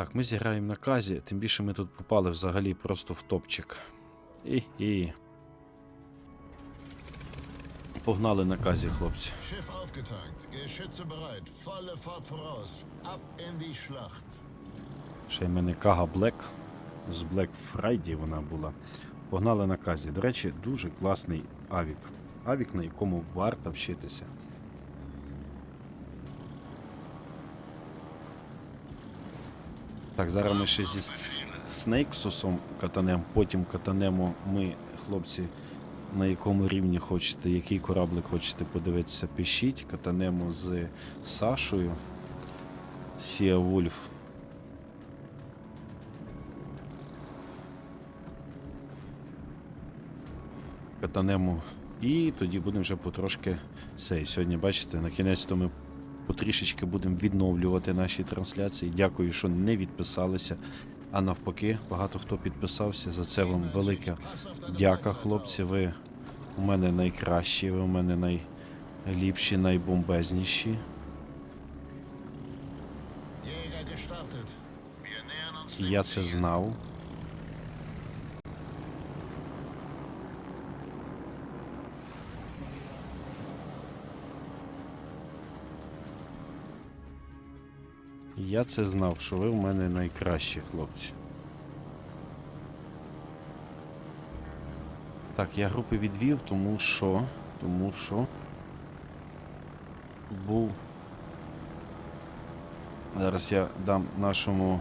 Так, ми зіграємо на казі, тим більше ми тут попали взагалі просто в топчик. І-і. Погнали на казі, хлопці. Schiff aufgetankt, Geschütze bereit, volle Fahrt voraus. Ab in die Schlacht. Ще й мене Кага Блек. З Black Friday вона була. Погнали на казі. До речі, дуже класний авік. Авік, на якому варто вчитися. Так, зараз ми ще зі Снейксусом катанемо, потім катанемо ми, хлопці, на якому рівні хочете, який кораблик хочете подивитися, пишіть. Катанемо з Сашою. Сія Вульф. катанемо. І тоді будемо вже потрошки цей. Сьогодні, бачите, на кінець то ми потрішечки будемо відновлювати наші трансляції. Дякую, що не відписалися. А навпаки, багато хто підписався. За це вам велика дяка, хлопці. Ви у мене найкращі, ви у мене найліпші, найбомбезніші. І я це знав. Я це знав, що ви в мене найкращі хлопці. Так, я групи відвів, тому що. Тому що. Був. Зараз я дам нашому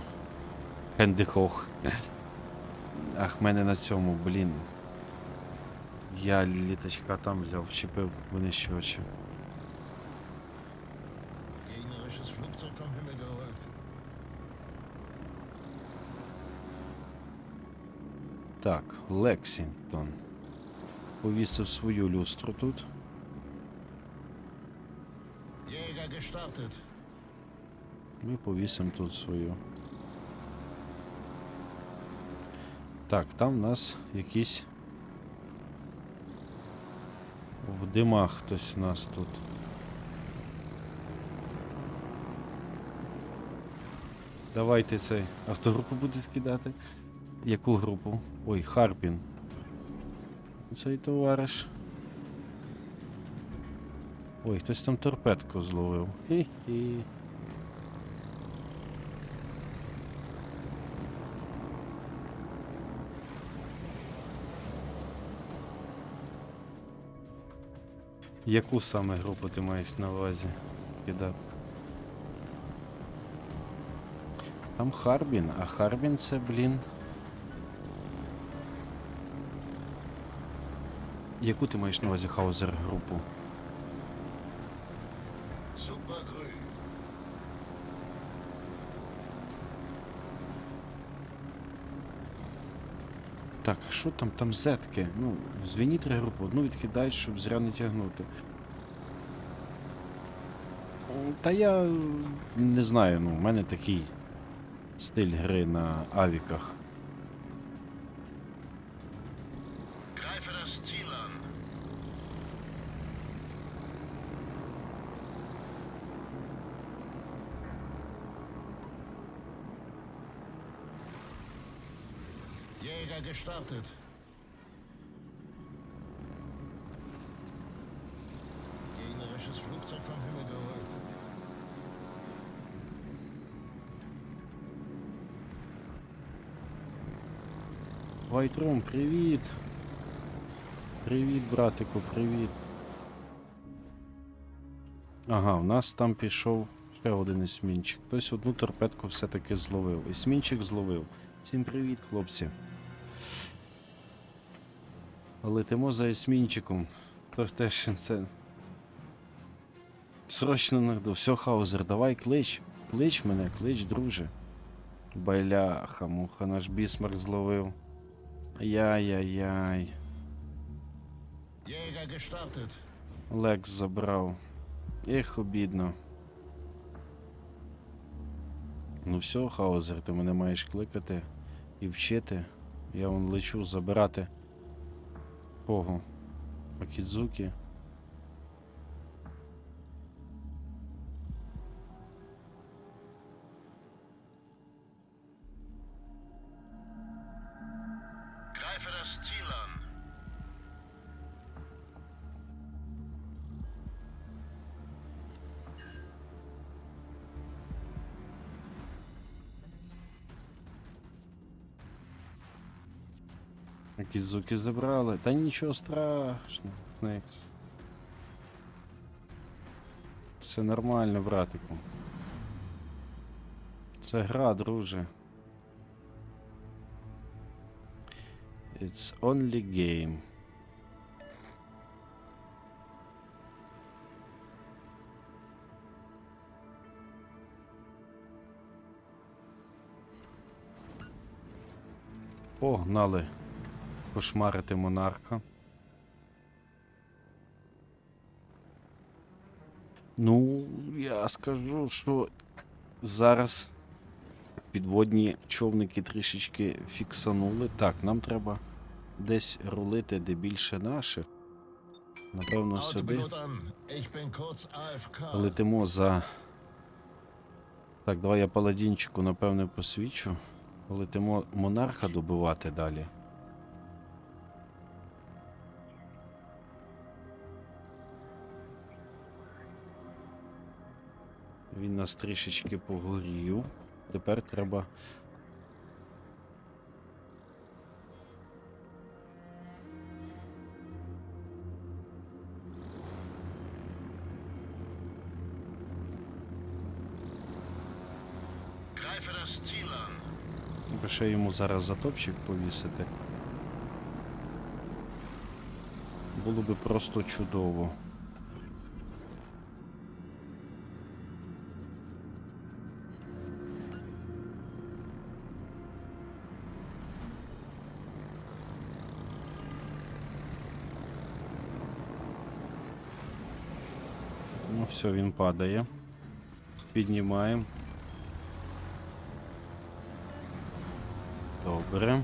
Хендихох. Ах, мене на цьому, блін. Я літачка там взяв, вчепив винищувача. Gegnerisches Flugzeug vom Himmel geholt. Так, Лексінгтон. Повісив свою люстру тут. Ми повісимо тут свою. Так, там в нас якісь. В димах хтось у нас тут. Давайте цей. А хто буде скидати? Яку групу? Ой, Харпін. Цей товариш. Ой, хтось там торпедку зловив. Хі-хі. Яку саме групу ти маєш на увазі кидати? Там Харбін, а Харбін це, блін. Яку ти маєш на увазі Хаузер групу? Так, що там? Там зетки. Ну, звініть три групи, одну відкидають, щоб зря не тягнути. Та я не знаю, ну, в мене такий стиль гри на авіках. Greife das Ziel an. Jäger gestartet. Gegnerisches Flugzeug vom Himmel geholt. Вайтрум, привіт! Привіт, братику, привіт. Ага, в нас там пішов ще один есмінчик. Хтось одну торпедку все-таки зловив. Есмінчик зловив. Всім привіт, хлопці. Летимо за есмінчиком. Тож теж це. Срочно нагду. Все, Хаузер, давай клич. Клич мене, клич, друже. Байляха, муха, наш бісмарк зловив. Яй-яй-яй. Лекс забрав. Ех, обідно. Ну все, Хаузер, ти мене маєш кликати і вчити. Я вон лечу забирати. Кого? Акідзуки. Якісь звуки забрали. Та нічого страшного. Некс. Все нормально, братику. Це гра, друже. It's only game. Погнали кошмарити монарха. Ну, я скажу, що зараз підводні човники трішечки фіксанули. Так, нам треба десь рулити, де більше наших. Напевно, сюди. AFK. Летимо за. Так, давай я паладінчику, напевне, посвічу. Летимо монарха добивати далі. Він нас трішечки погорів. Тепер треба. Ще йому зараз затопчик повісити. Було би просто чудово. Все, він падає. Піднімаємо. Добре.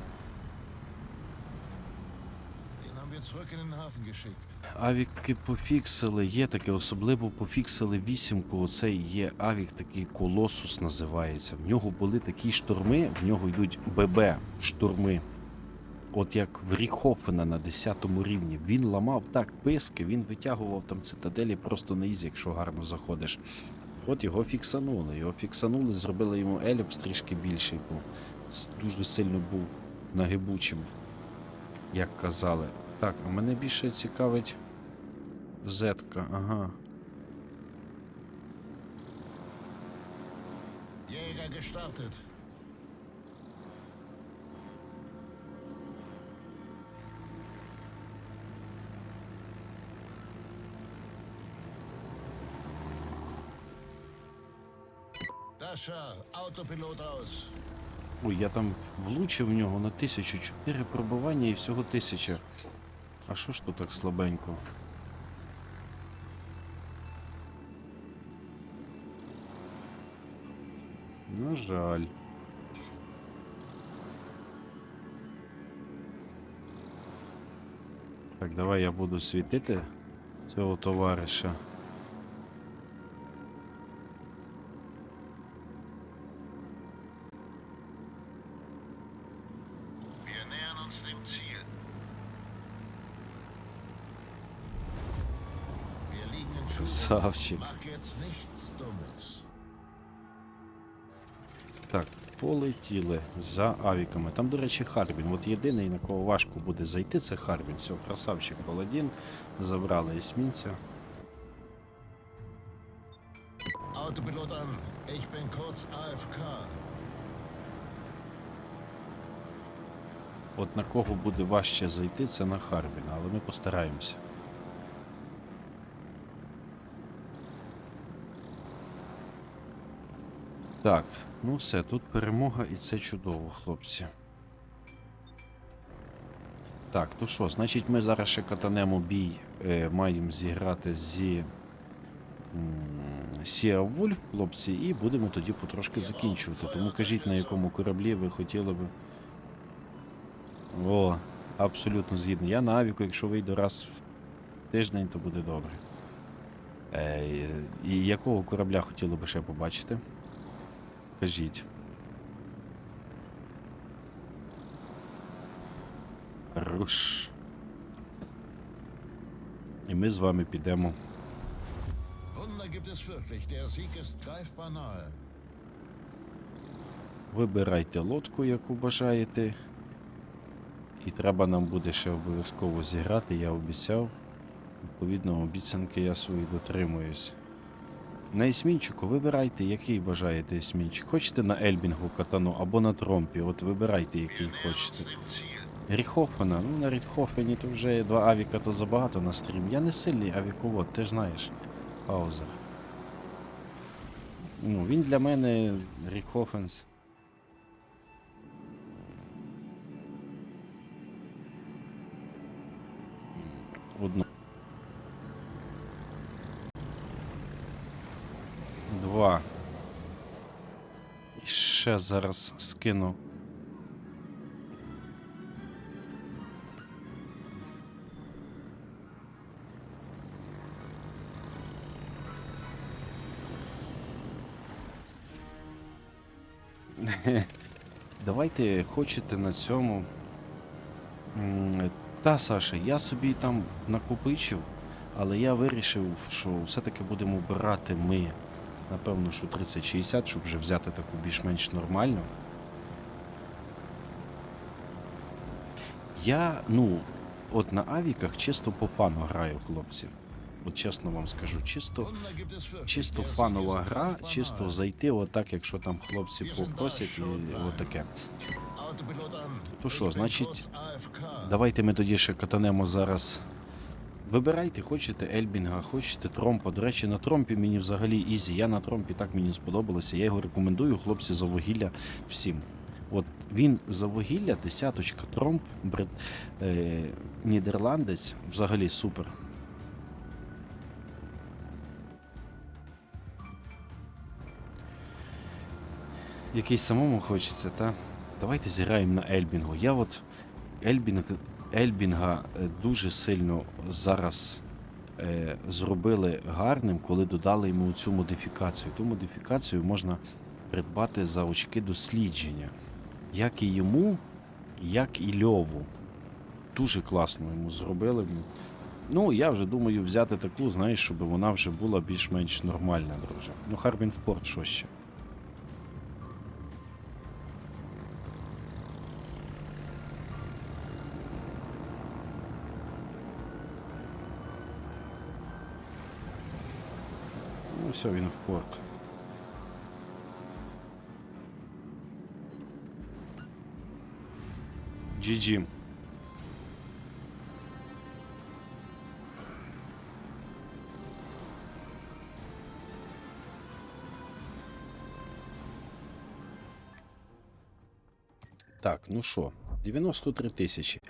Авіки пофіксили, є таке, особливо пофіксили вісімку. Оцей є авік, такий колосус називається. В нього були такі шторми, в нього йдуть ББ штурми. От як в Ріхофена на 10 рівні. Він ламав так писки, він витягував там цитаделі просто на ізі, якщо гарно заходиш. От його фіксанули. Його фіксанули, зробили йому еліпс трішки більший, бо дуже сильно був нагибучим, як казали. Так, а мене більше цікавить Зетка, ага. Jäger gestartet. Dasha, Autopilot aus. Ой, я там влучив в нього на тисячу чотири пробування і всього тисяча. А що ж тут так слабенько? На жаль. Так, давай я буду світити цього товариша. Uns dem Ziel. Wir liegen Красавчик. Mach jetzt nichts Dummes. Так, полетіли за авіками. Там, до речі, Харбін. От єдиний, на кого важко буде зайти, це Харбін. Все, красавчик Паладін. Забрали есмінця. Autopilot an. Ich bin kurz AFK. От на кого буде важче зайти, це на Харбіна, але ми постараємося. Так, ну все, тут перемога і це чудово, хлопці. Так, то що, значить ми зараз ще катанемо бій, е, маємо зіграти зі Сіа Вульф, хлопці, і будемо тоді потрошки закінчувати. Тому кажіть, на якому кораблі ви хотіли би. О, абсолютно згідний. Я на авіку, якщо вийду раз в тиждень, то буде добре. Е, і якого корабля хотіли би ще побачити? Кажіть. Руш. І ми з вами підемо. Вибирайте лодку, яку бажаєте. І треба нам буде ще обов'язково зіграти, я обіцяв. Відповідно, обіцянки я свої дотримуюсь. На Есмінчику вибирайте, який бажаєте Есмінчик. Хочете на Ельбінгу катану або на Тромпі, от вибирайте, який хочете. Ріхофена, ну на Ріхофені то вже два авіка то забагато на стрім. Я не сильний авіковод, ти ж знаєш. Паузер. Ну, він для мене Ріхофенс. Одно. Два. І ще зараз скину. Давайте хочете на цьому. Та, Саша, я собі там накопичив, але я вирішив, що все-таки будемо брати ми. Напевно, що 30-60, щоб вже взяти таку більш-менш нормальну. Я, ну, от на авіках чисто по фану граю, хлопці. От чесно вам скажу, чисто. Чисто фанова гра, чисто зайти, отак, якщо там хлопці попросять, і отаке. То що, значить. Давайте ми тоді ще катанемо зараз. Вибирайте, хочете Ельбінга, хочете Тромпа. До речі, на Тромпі мені взагалі ізі. Я на Тромпі так мені сподобалося. Я його рекомендую, хлопці, за вугілля всім. От він за вугілля, десяточка, Тромп, брит, е, Нідерландець, взагалі супер. Який самому хочеться, та? Давайте зіграємо на Ельбінгу. Я от Ельбінг, Ельбінга е, дуже сильно зараз е, зробили гарним, коли додали йому цю модифікацію. Ту модифікацію можна придбати за очки дослідження. Як і йому, як і Льову. Дуже класно йому зробили. Ну, я вже думаю взяти таку, знаєш, щоб вона вже була більш-менш нормальна, друже. Ну, Харбін в порт що ще. Ну, все, він в порт. GG. Так, ну що, 93 тисячі.